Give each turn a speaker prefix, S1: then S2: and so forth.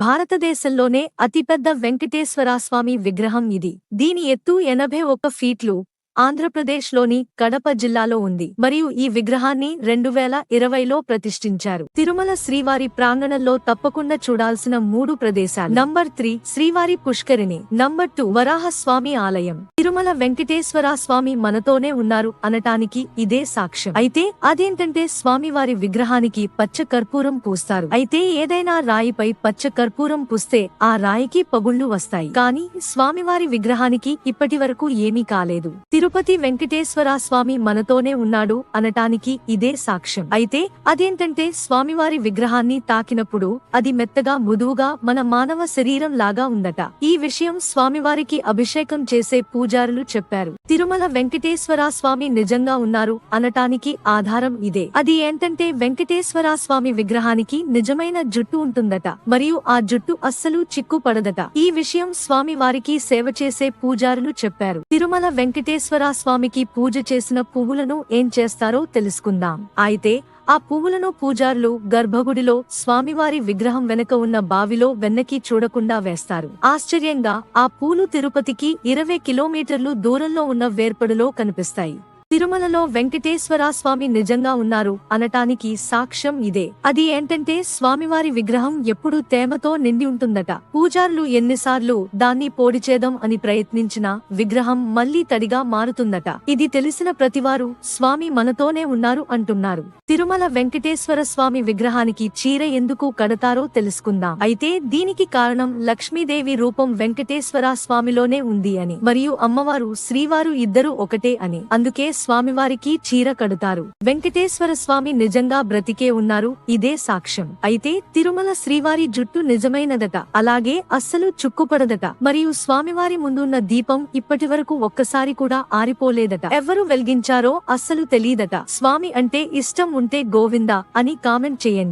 S1: భారతదేశంలోనే అతిపెద్ద వెంకటేశ్వరస్వామి విగ్రహం ఇది. దీని ఎత్తు ఎనభై ఒక్క ఫీట్లు. ఆంధ్రప్రదేశ్లోని కడప జిల్లాలో ఉంది. మరియు ఈ విగ్రహాన్ని రెండు వేల ఇరవైలో ప్రతిష్ఠించారు. తిరుమల శ్రీవారి ప్రాంగణంలో తప్పకుండా చూడాల్సిన మూడు ప్రదేశాలు. నంబర్ త్రీ శ్రీవారి పుష్కరిణి. నంబర్ టూ వరాహస్వామి ఆలయం. తిరుమల వెంకటేశ్వర స్వామి మనతోనే ఉన్నారు అనటానికి ఇదే సాక్ష్యం. అయితే అదేంటంటే స్వామివారి విగ్రహానికి పచ్చ కర్పూరం పూస్తారు. అయితే ఏదైనా రాయిపై పచ్చ కర్పూరం పూస్తే ఆ రాయికి పగుళ్ళు వస్తాయి. కానీ స్వామివారి విగ్రహానికి ఇప్పటి వరకు ఏమీ కాలేదు. తిరుపతి వెంకటేశ్వర స్వామి మనతోనే ఉన్నాడు అనటానికి ఇదే సాక్ష్యం. అయితే అదేంటంటే స్వామివారి విగ్రహాన్ని తాకినప్పుడు అది మెత్తగా మృదువుగా మన మానవ శరీరం లాగా ఉందట. ఈ విషయం స్వామివారికి అభిషేకం చేసే పూజ పూజారులు చెప్పారు. తిరుమల వెంకటేశ్వర స్వామి నిజంగా ఉన్నారు అనటానికి ఆధారం ఇదే. అది ఏంటంటే వెంకటేశ్వర స్వామి విగ్రహానికి నిజమైన జుట్టు ఉంటుందట. మరియు ఆ జుట్టు అస్సలు చిక్కుపడదట ఈ విషయం స్వామి వారికి సేవ చేసే పూజారులు చెప్పారు. తిరుమల వెంకటేశ్వర స్వామికి పూజ చేసిన పువ్వులను ఏం చేస్తారో తెలుసుకుందాం. అయితే ఆ పువ్వులను పూజారులు గర్భగుడిలో స్వామివారి విగ్రహం వెనక ఉన్న బావిలో వెన్నకి చూడకుండా వేస్తారు. ఆశ్చర్యంగా ఆ పూలు తిరుపతికి ఇరవై కిలోమీటర్లు దూరంలో ఉన్న వేర్పడులో కనిపిస్తాయి. తిరుమలలో వెంకటేశ్వర స్వామి నిజంగా ఉన్నారు అనటానికి సాక్ష్యం ఇదే. అది ఏంటంటే స్వామివారి విగ్రహం ఎప్పుడూ తేమతో నిండి ఉంటుందట. పూజారులు ఎన్నిసార్లు దాన్ని పోడిచేదం అని ప్రయత్నించినా విగ్రహం మళ్ళీ తడిగా మారుతుందట. ఇది తెలిసిన ప్రతివారు స్వామి మనతోనే ఉన్నారు అంటున్నారు. తిరుమల వెంకటేశ్వర స్వామి విగ్రహానికి చీర ఎందుకు కడతారో తెలుసుకుందాం. అయితే దీనికి కారణం లక్ష్మీదేవి రూపం వెంకటేశ్వర స్వామిలోనే ఉంది అని. మరియు అమ్మవారు శ్రీవారు ఇద్దరు ఒకటే అని. అందుకే స్వామివారికి చీర కడుతారు. వెంకటేశ్వర స్వామి నిజంగా బ్రతికే ఉన్నారు. ఇదే సాక్ష్యం. అయితే తిరుమల శ్రీవారి జుట్టు నిజమైనదట. అలాగే అస్సలు చుక్కుపడదట. మరియు స్వామివారి ముందున్న దీపం ఇప్పటి వరకు ఒక్కసారి కూడా ఆరిపోలేదట. ఎవరు వెలిగించారో అస్సలు తెలీదట స్వామి అంటే ఇష్టం ఉంటే గోవిందా అని కామెంట్ చేయండి.